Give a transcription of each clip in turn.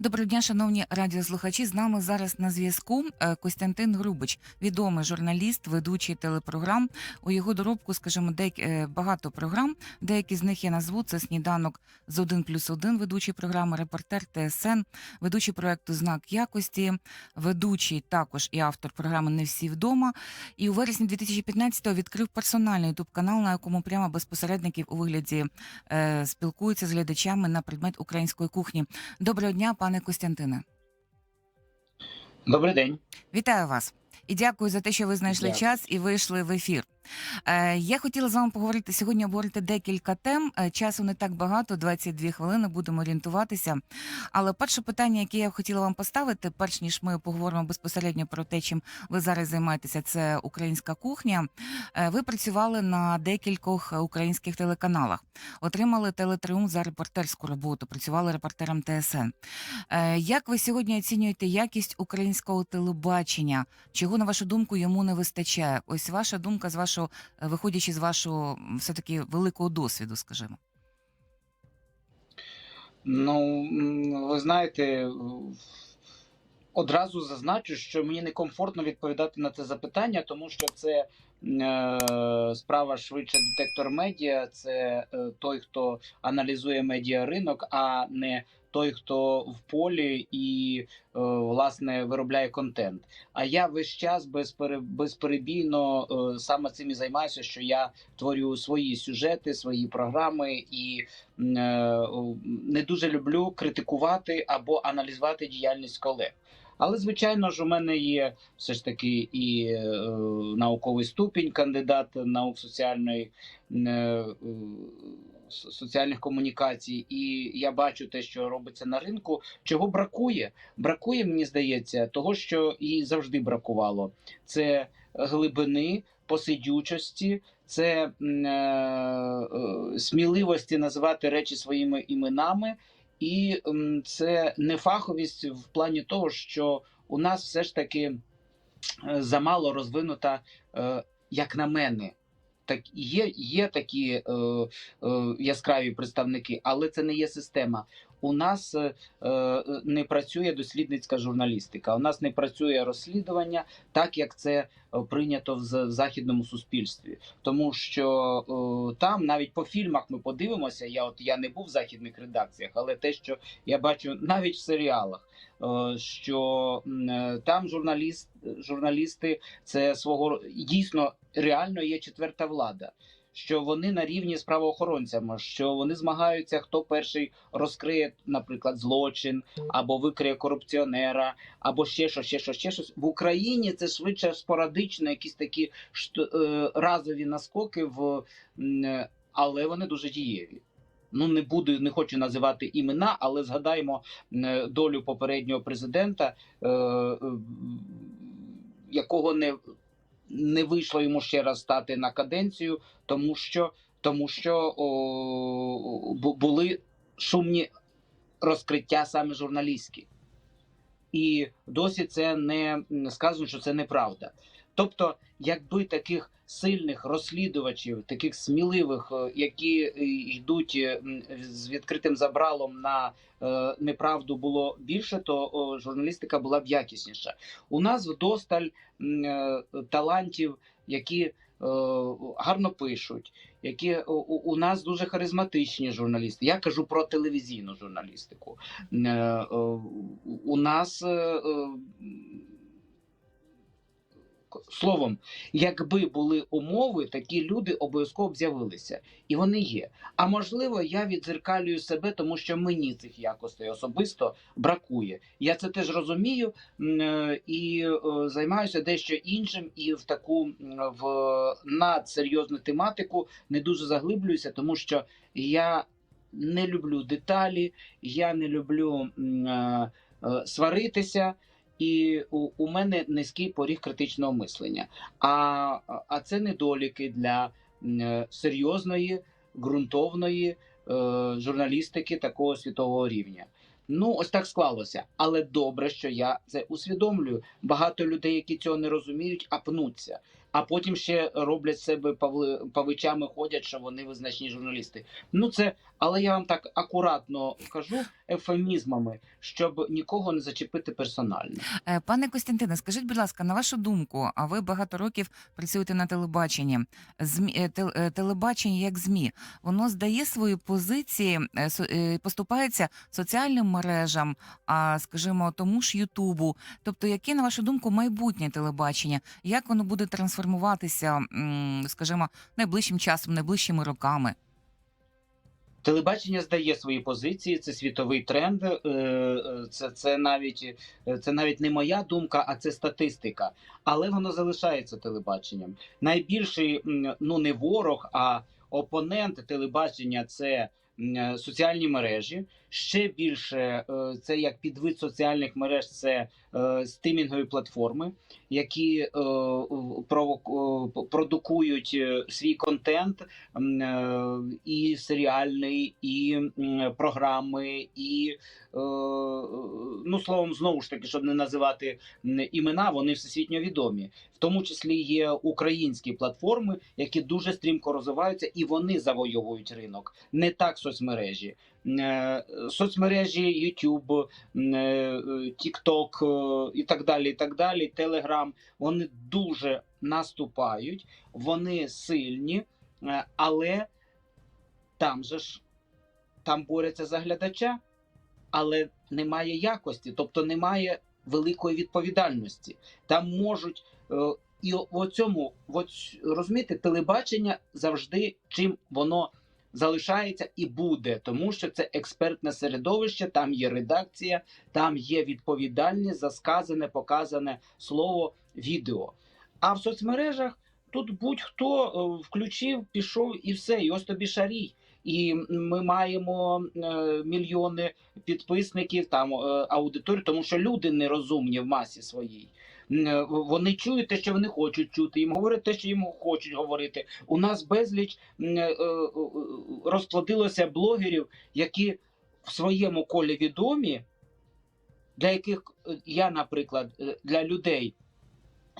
Доброго дня, шановні радіослухачі. З нами зараз на зв'язку е, Костянтин Грубич, відомий журналіст, ведучий телепрограм. У його доробку, скажімо, е, багато програм. Деякі з них я назву. Це сніданок з 1 плюс 1, ведучий програми, репортер ТСН, ведучий проекту Знак якості, ведучий також і автор програми Не всі вдома. І у вересні 2015-го відкрив персональний ютуб канал, на якому прямо без посередників у вигляді е, спілкується з глядачами на предмет української кухні. Доброго дня, пане Костянтине. Добрий день. Вітаю вас і дякую за те, що ви знайшли Дякую. час і вийшли в ефір. Е, я хотіла з вами поговорити сьогодні. Обговорити декілька тем. Е, часу не так багато, 22 хвилини. Будемо орієнтуватися. Але перше питання, яке я хотіла вам поставити, перш ніж ми поговоримо безпосередньо про те, чим ви зараз займаєтеся, це українська кухня. Е, ви працювали на декількох українських телеканалах, отримали телетриумф за репортерську роботу, працювали репортером ТСН. Як ви сьогодні оцінюєте якість українського телебачення? Чого на вашу думку йому не вистачає? Ось ваша думка з вашого, е, виходячи з вашого все таки великого досвіду, скажімо. Ну, ви знаєте, одразу зазначу, що мені некомфортно відповідати на це запитання, тому що це справа швидше детектор медіа, це е, той, хто аналізує медіаринок, а не той, хто в полі і е, власне виробляє контент. А я весь час безпере, безперебійно е, саме цим і займаюся, що я творю свої сюжети, свої програми і е, не дуже люблю критикувати або аналізувати діяльність колег. Але звичайно ж, у мене є все ж таки і е, науковий ступінь, кандидат наук соціальної е, соціальних комунікацій, і я бачу те, що робиться на ринку. Чого бракує? Бракує, мені здається, того, що і завжди бракувало. Це глибини, посидючості, це е, е, сміливості називати речі своїми іменами, і це це нефаховість в плані того, що у нас все ж таки е, замало розвинута, е, як на мене. Так є, є такі е, е, яскраві представники, але це не є система. У нас е, е, не працює дослідницька журналістика. У нас не працює розслідування, так як це е, прийнято в західному суспільстві. Тому що там навіть по фільмах ми подивимося. Я от я не був в західних редакціях, але те, що я бачу навіть в серіалах, що там журналіст, журналісти це свого дійсно реально є четверта влада. Що вони на рівні з правоохоронцями, що вони змагаються, хто перший розкриє, наприклад, злочин або викриє корупціонера, або ще що, ще що, ще щось в Україні. Це швидше спорадично, якісь такі е, разові наскоки в е, але вони дуже дієві. Ну не буду, не хочу називати імена, але згадаємо е, долю попереднього президента, е, якого не, не вийшло йому ще раз стати на каденцію, тому що, тому що о, бу- були шумні розкриття саме журналістські. І досі це не сказано, що це неправда. Тобто, якби таких сильних розслідувачів, таких сміливих, е, які е, йдуть е, з відкритим забралом на неправду було більше, то журналістика була б якісніша. У нас вдосталь талантів, які гарно пишуть, які у, у нас дуже харизматичні журналісти. Я кажу про телевізійну журналістику. Е, е, У нас е, е, словом, якби були умови, такі люди обов'язково б з'явилися, і вони є. А можливо, я відзеркалюю себе, тому що мені цих якостей особисто бракує. Я це теж розумію е, і е, займаюся дещо іншим, і в таку в надсерйозну тематику не дуже заглиблююся, тому що я не люблю деталі, я не люблю е, сваритися. І у, у мене низький поріг критичного мислення. А, а це недоліки для е, серйозної, ґрунтовної е, журналістики такого світового рівня. Ну, ось так склалося. Але добре, що я це усвідомлюю. Багато людей, які цього не розуміють, апнуться. А потім ще роблять себе павли, павичами, ходять, що вони визначні журналісти. Ну це, але я вам так акуратно кажу ефемізмами, щоб нікого не зачепити персонально. Е, Пане Костянтине, скажіть, будь ласка, на вашу думку, а ви багато років працюєте на телебаченні. ЗМІ, е, е, телебачення як ЗМІ, воно здає свої позиції, поступається соціальним мережам, а скажімо, тому ж Ютубу. Тобто, яке, на вашу думку, майбутнє телебачення? Як воно буде трансформуватися, м, скажімо, найближчим часом, найближчими роками? Телебачення здає свої позиції, це світовий тренд. е, е, Це, це навіть е, це навіть не моя думка, а це статистика. Але воно залишається телебаченням. Найбільший ну не ворог, а опонент телебачення це соціальні мережі. Ще більше це як підвид соціальних мереж, це стримінгові платформи, які е, е, продукують е, свій контент е, і серіальний, і програми, і е, ну словом, знову ж таки, щоб не називати імена, вони всесвітньо відомі. В тому числі є українські платформи, які дуже стрімко розвиваються, і вони завойовують ринок, не так соцмережі. Е, Соцмережі YouTube, е, TikTok е, і так далі, і так далі, Telegram, вони дуже наступають, вони сильні, але там же ж там борються за глядача, але немає якості, тобто немає великої відповідальності. Там можуть і в цьому розумієте, телебачення завжди чим воно залишається і буде, тому що це експертне середовище, там є редакція, там є відповідальність за сказане, показане слово, відео. А в соцмережах тут будь-хто е, включив, пішов і все, і ось тобі шарій. І ми маємо е, мільйони підписників, там е, аудиторію, тому що люди нерозумні в масі своїй. Е, Вони чують те, що вони хочуть чути, їм говорять те, що їм хочуть говорити. У нас безліч е, е, розплодилося блогерів, які в своєму колі відомі, для яких я, наприклад, для людей.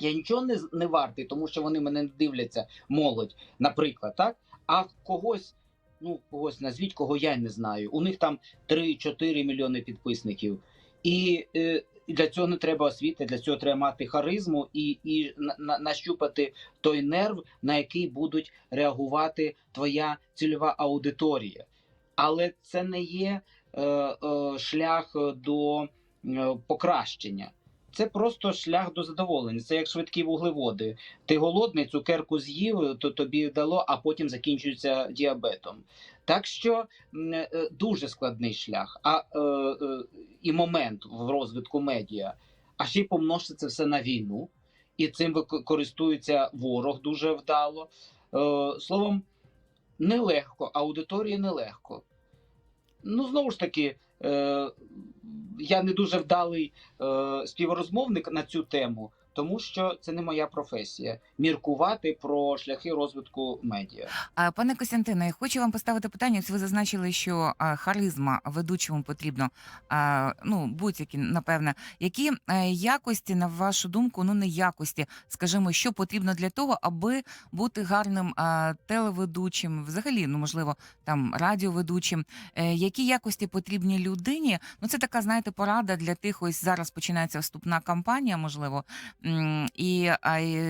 Я нічого не, не вартий, тому що вони мене не дивляться, молодь, наприклад, так? А когось, ну, когось назвіть, кого я не знаю. У них там 3-4 мільйони підписників. І е, для цього не треба освіти, для цього треба мати харизму і, і на, на, нащупати той нерв, на який будуть реагувати твоя цільова аудиторія. Але це не є е, е, шлях до е, покращення. Це просто шлях до задоволення. Це як швидкі вуглеводи. Ти голодний, цукерку з'їв, то тобі дало, а потім закінчується діабетом. Так що е, дуже складний шлях. А е, е, і момент в розвитку медіа. А ще й помножте це все на війну, і цим користується ворог дуже вдало. Словом, нелегко, аудиторії нелегко. Ну, знову ж таки, я не дуже вдалий співрозмовник на цю тему, тому що це не моя професія міркувати про шляхи розвитку медіа. Пане Костянтине, я хочу вам поставити питання. Ось ви зазначили, що харизма ведучому потрібно, ну будь-які, напевне, які е, якості, на вашу думку, ну не якості, скажімо, що потрібно для того, аби бути гарним телеведучим, взагалі, ну можливо, там радіоведучим. Е, які якості потрібні людині? Ну це така, знаєте, порада для тих. Ось зараз починається вступна кампанія, можливо. І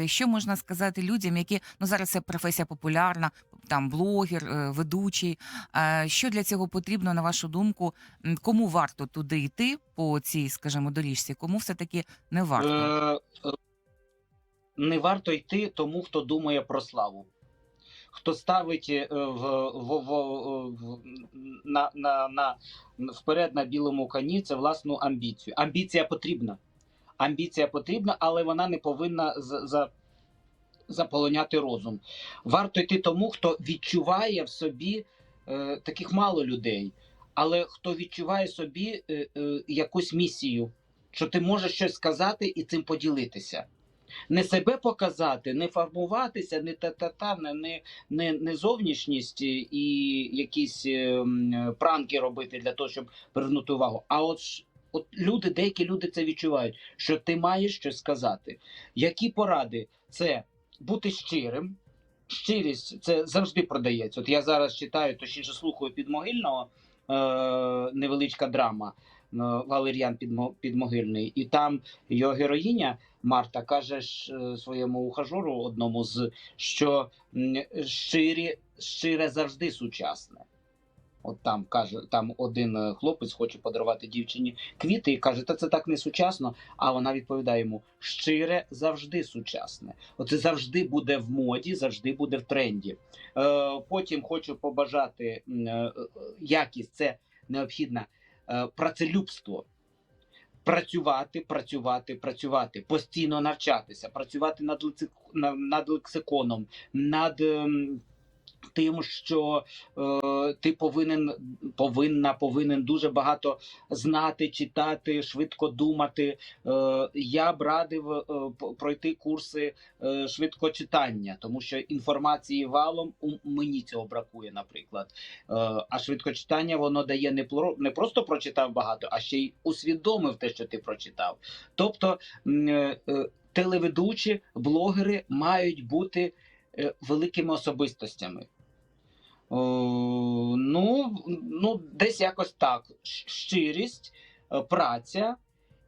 що можна сказати людям, які ну зараз це професія популярна, там блогер, е, ведучий. Що для цього потрібно, на вашу думку? Кому варто туди йти по цій, скажімо, доріжці? Кому все таки не варто? Е, е, не варто йти тому, хто думає про славу. Хто ставить в, в, в, в, на, на, на, вперед на білому коні це власну амбіцію. Амбіція потрібна. Амбіція потрібна, але вона не повинна за, за, заполоняти розум. Варто йти тому, хто відчуває в собі е, таких мало людей, але хто відчуває собі е, е, якусь місію, що ти можеш щось сказати і цим поділитися. Не себе показати, не фарбуватися, не та-та-та, не, не, не, зовнішність і якісь е, пранки робити для того, щоб привернути увагу. А от, от люди, деякі люди це відчувають, що ти маєш щось сказати. Які поради? Це бути щирим. Щирість це завжди продається. От я зараз читаю, точніше слухаю підмогильного е, невеличка драма е, Валеріан Підмо- Підмогильний, і там його героїня Марта каже е, своєму ухажору одному з що щирі, щире завжди сучасне. От там каже, там один е, хлопець хоче подарувати дівчині квіти і каже, та це так не сучасно. А вона відповідає йому: щире завжди сучасне. Оце завжди буде в моді, завжди буде в тренді. Е, потім хочу побажати е, е, якість, це необхідне е, працелюбство. Працювати, працювати, працювати, постійно навчатися, працювати над лексиконом, над ем, тим, що е, ти повинен, повинна, повинен дуже багато знати, читати, швидко думати. Е, я б радив е, пройти курси е, швидкочитання, тому що інформації валом у мені цього бракує, наприклад. Е, а швидкочитання воно дає не, пло- не просто прочитав багато, а ще й усвідомив те, що ти прочитав. Тобто е, е, телеведучі, блогери мають бути е, великими особистостями. О, ну, ну, десь якось так. Щирість, е, праця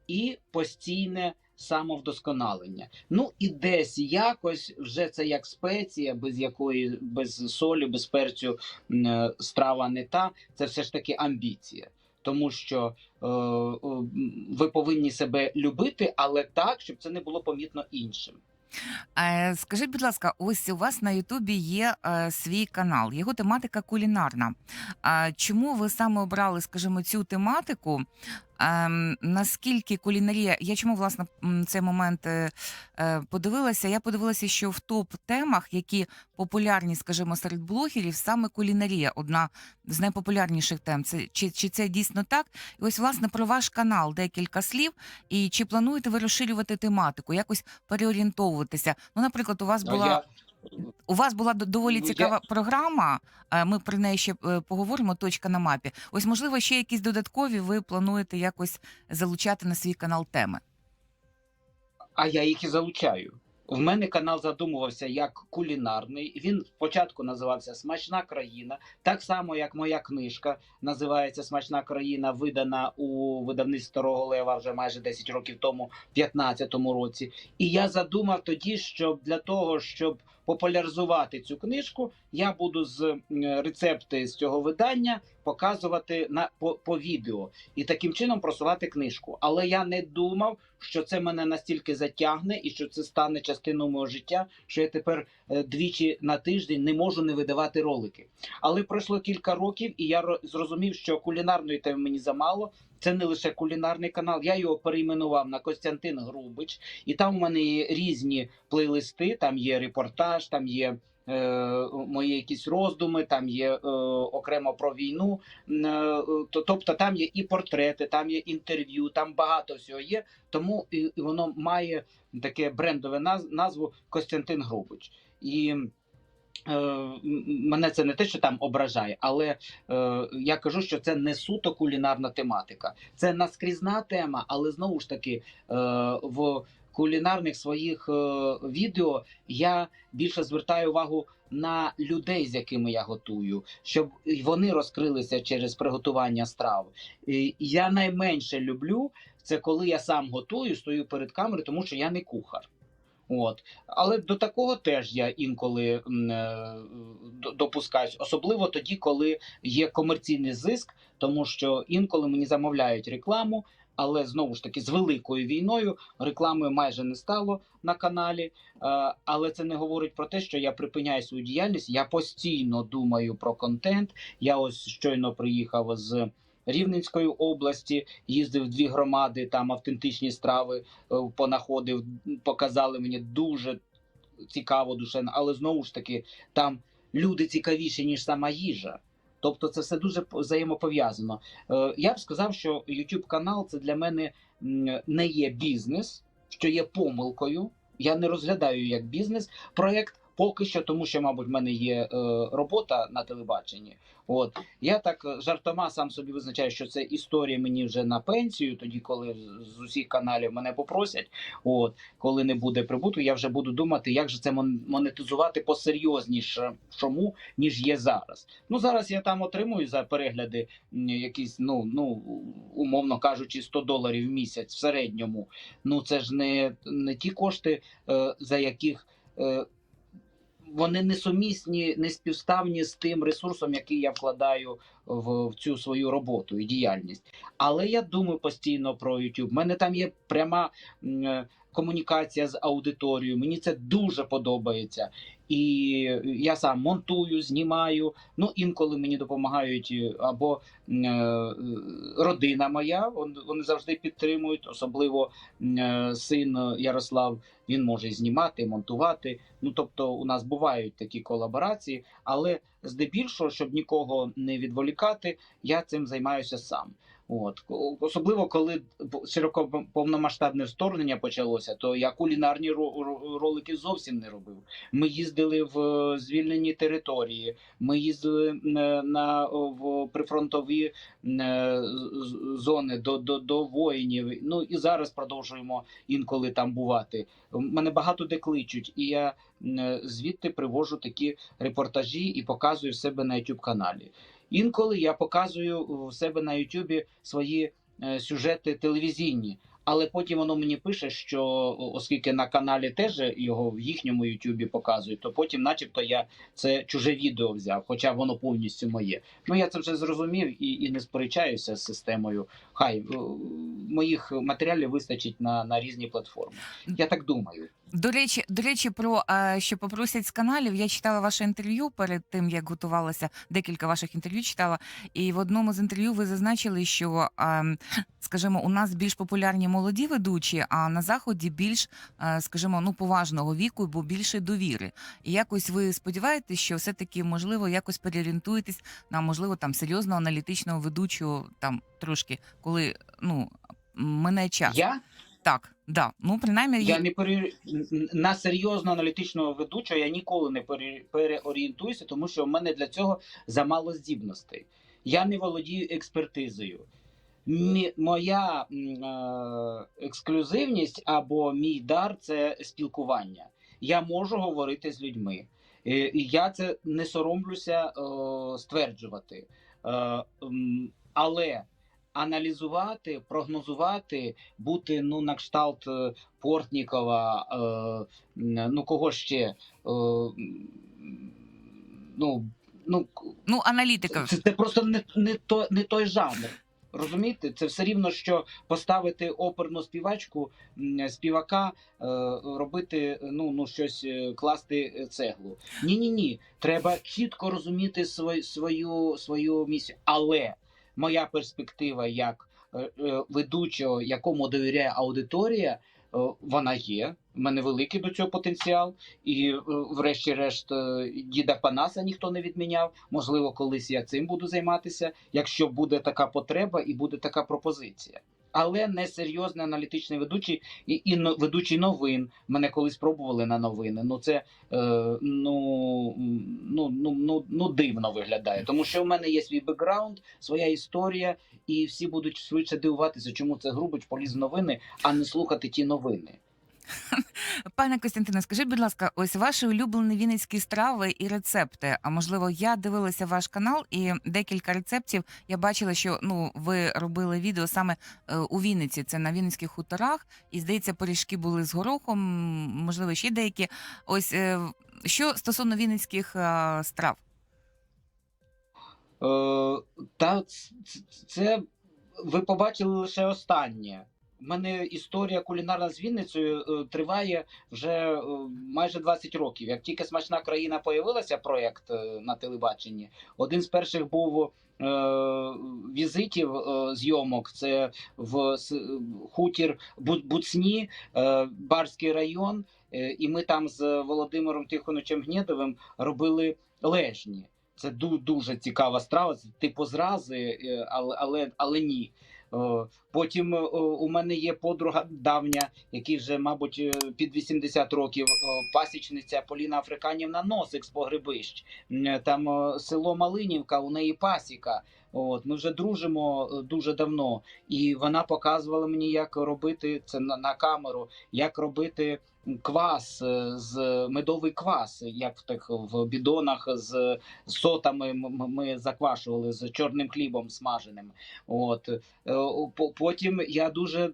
і постійне самовдосконалення. Ну і десь якось вже це як спеція, без якої без солі, без перцю е, страва не та. Це все ж таки амбіція. Тому що е, е, ви повинні себе любити, але так, щоб це не було помітно іншим. Е, Скажіть, будь ласка, ось у вас на Ютубі є е, свій канал, його тематика кулінарна. А чому ви саме обрали, скажімо, цю тематику? Ем, наскільки кулінарія? Я чому власне цей момент е, е, подивилася? Я подивилася, що в топ-темах, які популярні, скажімо, серед блогерів, саме кулінарія одна з найпопулярніших тем. Це чи, чи це дійсно так? І ось власне про ваш канал декілька слів. І чи плануєте ви розширювати тематику, якось переорієнтовуватися? Ну, наприклад, у вас була я- у вас була доволі Ну, я- цікава програма. е, Ми про неї ще е, поговоримо. Точка на мапі. Ось, можливо, ще якісь додаткові ви плануєте якось залучати на свій канал теми. А я їх і залучаю. В мене канал задумувався як кулінарний. Він спочатку називався Смачна країна, так само як моя книжка називається Смачна країна, видана у видавництві Старого Лева вже майже 10 років тому, в 15-му році. І я задумав тоді, що для того, щоб популяризувати цю книжку, я буду з рецепти з цього видання показувати на по, по відео і таким чином просувати книжку. Але я не думав, що це мене настільки затягне і що це стане частиною мого життя, що я тепер е, двічі на тиждень не можу не видавати ролики. Але пройшло кілька років, і я ро- зрозумів, що кулінарної теми мені замало. Це не лише кулінарний канал. Я його перейменував на Костянтин Грубич, і там у мене є різні плейлисти. Там є репортаж, там є. е, Мої якісь роздуми, там є е, окремо про війну. Е, то- Тобто там є і портрети, там є інтерв'ю, там багато всього є. Тому і, і воно має таке брендове наз- назву Костянтин Грубич. І мене це не те, що там ображає, але е, я кажу, що це не суто кулінарна тематика. Це наскрізна тема, але знову ж таки е, в кулінарних своїх е, відео я більше звертаю увагу на людей, з якими я готую, щоб вони розкрилися через приготування страв. І я найменше люблю це коли я сам готую, стою перед камерою, тому що я не кухар. От. Але до такого теж я інколи е, допускаюсь, особливо тоді, коли є комерційний зиск, тому що інколи мені замовляють рекламу, але знову ж таки з великою війною реклами майже не стало на каналі. Е, Але це не говорить про те, що я припиняю свою діяльність. Я постійно думаю про контент. Я ось щойно приїхав з Рівненської області, їздив дві громади, там автентичні страви е, понаходив, показали мені дуже цікаво, душевно, але знову ж таки, там люди цікавіші, ніж сама їжа. Тобто це все дуже взаємопов'язано. Е, Я б сказав, що YouTube канал це для мене не є бізнес, що є помилкою. Я не розглядаю як бізнес. Проект поки що, тому що, мабуть, в мене є е, робота на телебаченні. От я так е, жартома сам собі визначаю, що це історія мені вже на пенсію, тоді коли з- усіх каналів мене попросять. От коли не буде прибутку, я вже буду думати, як же це мон- монетизувати посерйознішому, ніж є зараз. Ну зараз я там отримую за перегляди якісь, ну ну умовно кажучи, 100 доларів в місяць в середньому. Ну це ж не, не ті кошти, е, за яких. Е, вони несумісні, не співставні з тим ресурсом, який я вкладаю в, в цю свою роботу і діяльність. Але я думаю постійно про YouTube. У мене там є пряма е, комунікація з аудиторією. Мені це дуже подобається. І я сам монтую, знімаю. Ну інколи мені допомагають е, або е, родина моя. Вони завжди підтримують, особливо е, син Ярослав. Він може знімати, монтувати. Ну тобто, у нас бувають такі колаборації, але здебільшого, щоб нікого не відволікати, я цим займаюся сам. От особливо коли широко повномасштабне вторгнення почалося, то я кулінарні ро- ро- ролики зовсім не робив. Ми їздили в е, звільнені території, ми їздили е, на в прифронтові е, зони до, до, до воїнів. Ну і зараз продовжуємо інколи там бувати. Мене багато де кличуть, і я звідти привожу такі репортажі і показую себе на youtube каналі. Інколи я показую в себе на Ютубі свої е, сюжети телевізійні, але потім воно мені пише, що оскільки на каналі теж його в їхньому Ютубі показують, то потім, начебто, я це чуже відео взяв, хоча воно повністю моє. Ну я це вже зрозумів і, і не сперечаюся з системою. Хай е, моїх матеріалів вистачить на, на різні платформи. Я так думаю. До речі, до речі, про що попросять з каналів. Я читала ваше інтерв'ю перед тим, як готувалася. Декілька ваших інтерв'ю читала. І в одному з інтерв'ю ви зазначили, що, е, скажімо, у нас більш популярні молоді ведучі, а на заході більш, е, скажімо, ну поважного віку, бо більше довіри. І якось ви сподіваєтесь, що все таки можливо якось переорієнтуєтесь на можливо там серйозного аналітичного ведучого, там трошки, коли ну мене час. Я Так, да. Ну принаймні Я не пере... на серйозно аналітичного ведучого я ніколи не пере... переорієнтуюся, тому що в мене для цього замало здібностей. Я не володію експертизою. Мі... Моя е... ексклюзивність або мій дар це спілкування. Я можу говорити з людьми. Е, І я це не соромлюся е... стверджувати. Е... Але аналізувати, прогнозувати, бути ну на кшталт е, Портнікова, е, ну кого ще? Е, ну, ну, ну аналітика. це, це просто не, не, то, не той жанр. Розумієте, це все рівно, що поставити оперну співачку, співака, е, робити ну, ну щось е, класти цеглу. Ні, ні, ні. Треба чітко розуміти свою, свою, свою місію. Але моя перспектива як е, е, ведучого, якому довіряє аудиторія, е, вона є. У мене великий до цього потенціал, і врешті-решт діда Панаса ніхто не відміняв. Можливо, колись я цим буду займатися, якщо буде така потреба і буде така пропозиція. Але не серйозний аналітичний ведучий і, і ведучий новин. Мене колись пробували на новини. Ну це е, ну, ну, ну, ну, ну дивно виглядає, тому що в мене є свій бекграунд, своя історія, і всі будуть швидше дивуватися, чому це Грубич поліз в новини, а не слухати ті новини. Пане Костянтине, скажіть, будь ласка, ось ваші улюблені вінницькі страви і рецепти. А можливо, я дивилася ваш канал і декілька рецептів. Я бачила, що ну ви робили відео саме е, у Вінниці. Це на Вінницьких хуторах, і здається, пиріжки були з горохом, можливо, ще деякі. Ось е, що стосовно вінницьких е, страв. Е, та це ви побачили лише останнє. У мене історія кулінарна з Вінницею е, триває вже е, майже 20 років. Як тільки смачна країна появилася, проєкт е, на телебаченні, один з перших був візитів зйомок. Це в хутір Буцні, Барський район. І ми там з Володимиром Тихоновичем Гнєдовим робили лежні. Це дуже цікава страва, типу зрази, але, але, але ні. О, Потім у мене є подруга давня, який вже, мабуть, е, під 80 років, пасічниця Поліна Африканівна Носик з погребищ. Е, Там село Малинівка, у неї пасіка. От ми вже дружимо е, дуже давно, і вона показувала мені, як робити це на, на камеру, як робити квас е, з медовий квас, як в так в бідонах з сотами ми заквашували з чорним хлібом смаженим. От Е, потім я дуже е,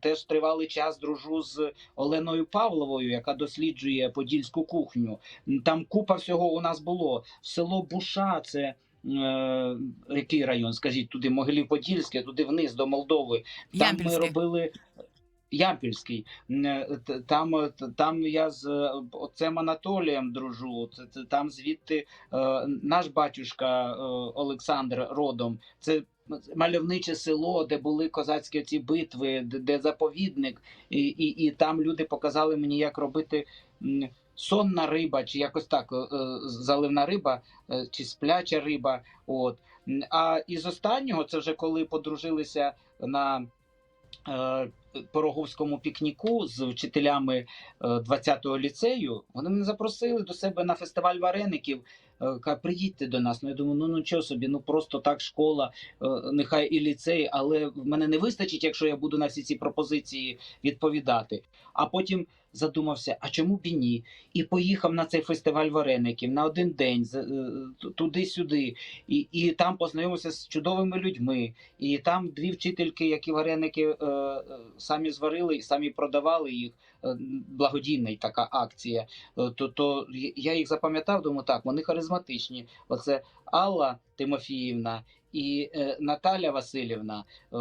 теж тривалий час дружу з Оленою Павловою, яка досліджує подільську кухню. Там купа всього у нас було. Село Буша, це. Який район? Скажіть туди Могилів-Подільське, туди вниз до Молдови. Там ми робили Ямпільський. Е, Там, е, там я з е, отцем Анатолієм дружу. Це, там звідти наш батюшка Олександр родом. Це мальовниче село, де були козацькі ці битви, де, заповідник, і, і, і там люди показали мені, як робити. Сонна риба, чи якось так, заливна риба, чи спляча риба. От. А із останнього, це вже коли подружилися на е, Пороговському пікніку з вчителями е, 20-го ліцею, вони мене запросили до себе на фестиваль вареників. Каже, приїдьте до нас. Ну я думаю, ну нічого собі, ну просто так школа, е, нехай і ліцей, але в мене не вистачить, якщо я буду на всі ці пропозиції відповідати. А потім задумався, а чому б і ні? І поїхав на цей фестиваль вареників на один день е, туди-сюди, і, і там познайомився з чудовими людьми. І там дві вчительки, які вареники е, е, самі зварили і самі продавали їх. е, Благодійна така акція. То, то я їх запам'ятав, думаю, так, вони харизматичні. Оце Алла Тимофіївна і е, Наталя Васильівна. Е,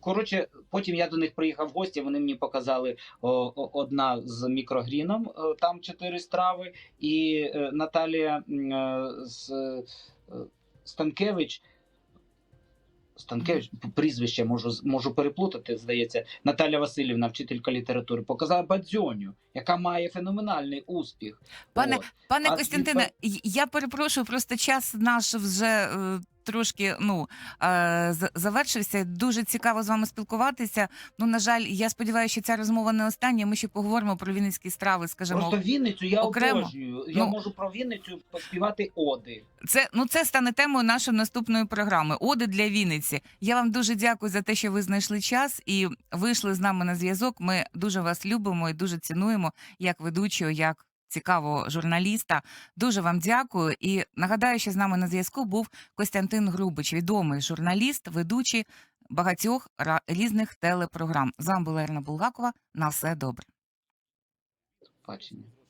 коротше, потім я до них приїхав в гості. Вони мені показали о, о- одна з мікрогріном, е, там чотири страви, і е, Наталія е, з е, Станкевич. Станкевич, прізвище можу можу переплутати, здається. Наталя Васильівна, вчителька літератури, показала Бадзьоню, яка має феноменальний успіх. Пане, От. пане Костянтине, й- я перепрошую, просто час наш вже е, трошки ну е, завершився. Дуже цікаво з вами спілкуватися. Ну, на жаль, я сподіваюся, що ця розмова не остання. Ми ще поговоримо про вінницькі страви. Скажімо, Просто Вінницю я окремо. обожнюю. Я Ну. можу про Вінницю поспівати оди. Це ну це стане темою нашої наступної програми. Оди для Вінниці. Я вам дуже дякую за те, що ви знайшли час і вийшли з нами на зв'язок. Ми дуже вас любимо і дуже цінуємо як ведучого, як цікавого журналіста. Дуже вам дякую. І нагадаю, що з нами на зв'язку був Костянтин Грубич, відомий журналіст, ведучий багатьох різних телепрограм. З вами була Ірина Булгакова. На все добре. Бачення.